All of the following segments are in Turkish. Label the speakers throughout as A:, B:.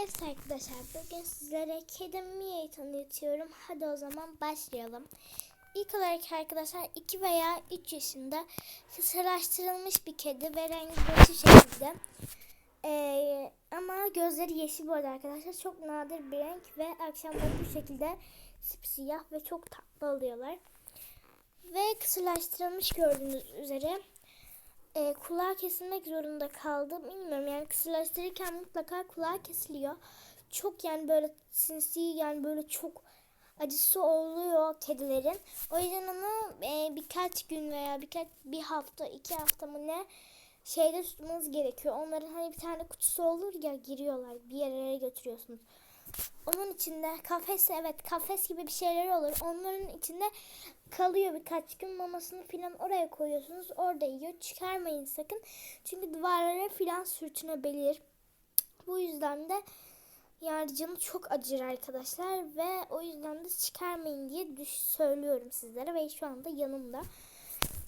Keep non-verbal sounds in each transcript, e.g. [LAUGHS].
A: Evet arkadaşlar bugün sizlere kedim Mia'yı tanıtıyorum. Hadi o zaman başlayalım. İlk olarak arkadaşlar 2 veya 3 yaşında kısırlaştırılmış bir kedi ve rengi şu şekilde. Ee, ama gözleri yeşil bu arada arkadaşlar. Çok nadir bir renk ve akşamları bu şekilde siyah ve çok tatlı oluyorlar. Ve kısırlaştırılmış gördüğünüz üzere e, kulağı kesilmek zorunda kaldım. Bilmiyorum yani kısırlaştırırken mutlaka kulağı kesiliyor. Çok yani böyle sinsi yani böyle çok acısı oluyor kedilerin. O yüzden onu e, birkaç gün veya birkaç bir hafta iki hafta mı ne şeyde tutmanız gerekiyor. Onların hani bir tane kutusu olur ya giriyorlar bir yerlere götürüyorsunuz. Onun içinde kafes evet kafes gibi bir şeyler olur. Onların içinde kalıyor birkaç gün mamasını filan oraya koyuyorsunuz. Orada yiyor. Çıkarmayın sakın. Çünkü duvarlara filan sürtünebilir. Bu yüzden de yani canı çok acır arkadaşlar ve o yüzden de çıkarmayın diye düş söylüyorum sizlere ve şu anda yanımda.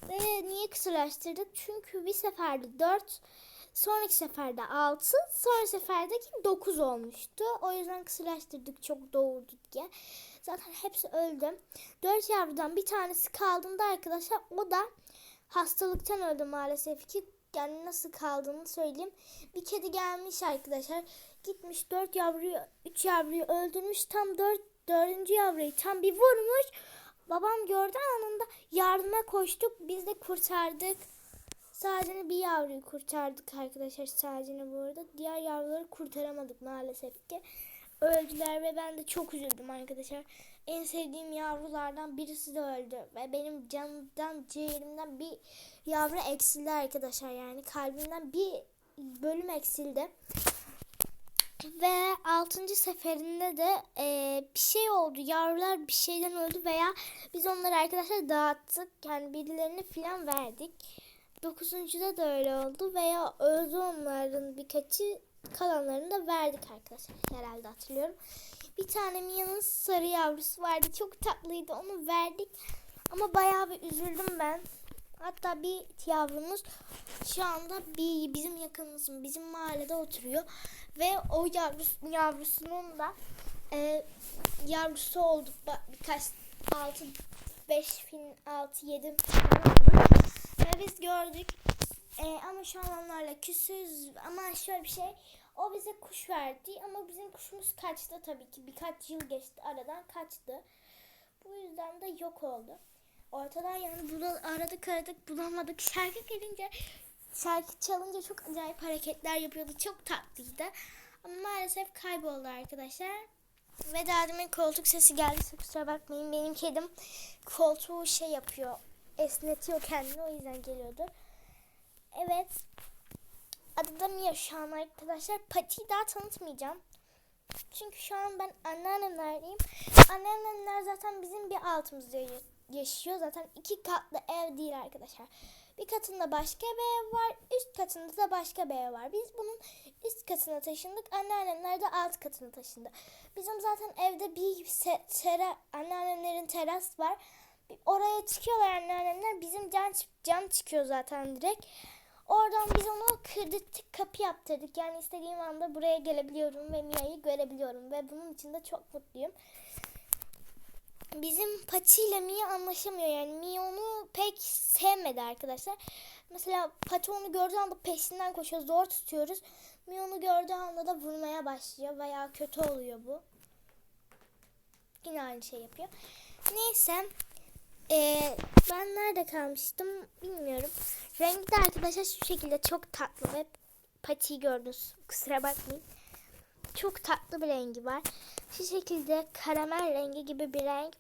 A: Ve niye kısırlaştırdık? Çünkü bir seferde 4, sonraki seferde 6, sonraki seferdeki 9 olmuştu. O yüzden kısırlaştırdık çok doğurdu diye. Zaten hepsi öldü. 4 yavrudan bir tanesi kaldığında arkadaşlar o da hastalıktan öldü maalesef ki. Yani nasıl kaldığını söyleyeyim. Bir kedi gelmiş arkadaşlar. Gitmiş 4 yavruyu 3 yavruyu öldürmüş. Tam 4 4. yavruyu tam bir vurmuş. Babam gördü anında yardıma koştuk. Biz de kurtardık. Sadece bir yavruyu kurtardık arkadaşlar sadece bu arada. Diğer yavruları kurtaramadık maalesef ki. Öldüler ve ben de çok üzüldüm arkadaşlar. En sevdiğim yavrulardan birisi de öldü. Ve benim canımdan, ciğerimden bir yavru eksildi arkadaşlar. Yani kalbimden bir bölüm eksildi. Ve 6. seferinde de e, bir şey oldu. Yavrular bir şeyden öldü veya biz onları arkadaşlar dağıttık. Yani birilerine filan verdik. 9.da da öyle oldu veya öldü onların birkaçı kalanlarını da verdik arkadaşlar. Herhalde hatırlıyorum. Bir tane Mia'nın sarı yavrusu vardı. Çok tatlıydı. Onu verdik. Ama bayağı bir üzüldüm ben. Hatta bir yavrumuz şu anda bir bizim yakınımızın bizim mahallede oturuyor ve o yavrusu, yavrusunun da e, yavrusu oldu birkaç 6 5 fin 6 7 ve biz gördük. E, ama şu an onlarla küsüz. Ama şöyle bir şey o bize kuş verdi. Ama bizim kuşumuz kaçtı tabii ki. Birkaç yıl geçti aradan kaçtı. Bu yüzden de yok oldu. Ortadan yani bula, aradık aradık bulamadık. [LAUGHS] Şarkı gelince şarkı çalınca çok acayip hareketler yapıyordu. Çok tatlıydı. Ama maalesef kayboldu arkadaşlar. Ve daha demin koltuk sesi geldi. Kusura bakmayın benim kedim koltuğu şey yapıyor esnetiyor kendini o yüzden geliyordu. Evet. Adı da Mia şu an arkadaşlar. Patiyi daha tanıtmayacağım. Çünkü şu an ben anneannemlerdeyim. Anneannemler zaten bizim bir altımızda ya- yaşıyor. Zaten iki katlı ev değil arkadaşlar. Bir katında başka bir ev var. Üst katında da başka bir ev var. Biz bunun üst katına taşındık. Anneannemler de alt katına taşındı. Bizim zaten evde bir se- tera anneannemlerin teras var oraya çıkıyorlar anneannemler bizim can, cam çıkıyor zaten direkt Oradan biz onu kırdırttık, kapı yaptırdık. Yani istediğim anda buraya gelebiliyorum ve Mia'yı görebiliyorum. Ve bunun için de çok mutluyum. Bizim Pati ile Mia anlaşamıyor. Yani Mia onu pek sevmedi arkadaşlar. Mesela Pati onu gördüğü anda peşinden koşuyor. Zor tutuyoruz. Mia onu gördüğü anda da vurmaya başlıyor. Veya kötü oluyor bu. Yine aynı şey yapıyor. Neyse. Ee, ben nerede kalmıştım bilmiyorum. Rengi de arkadaşlar şu şekilde çok tatlı ve patiyi gördünüz. Kusura bakmayın. Çok tatlı bir rengi var. Şu şekilde karamel rengi gibi bir renk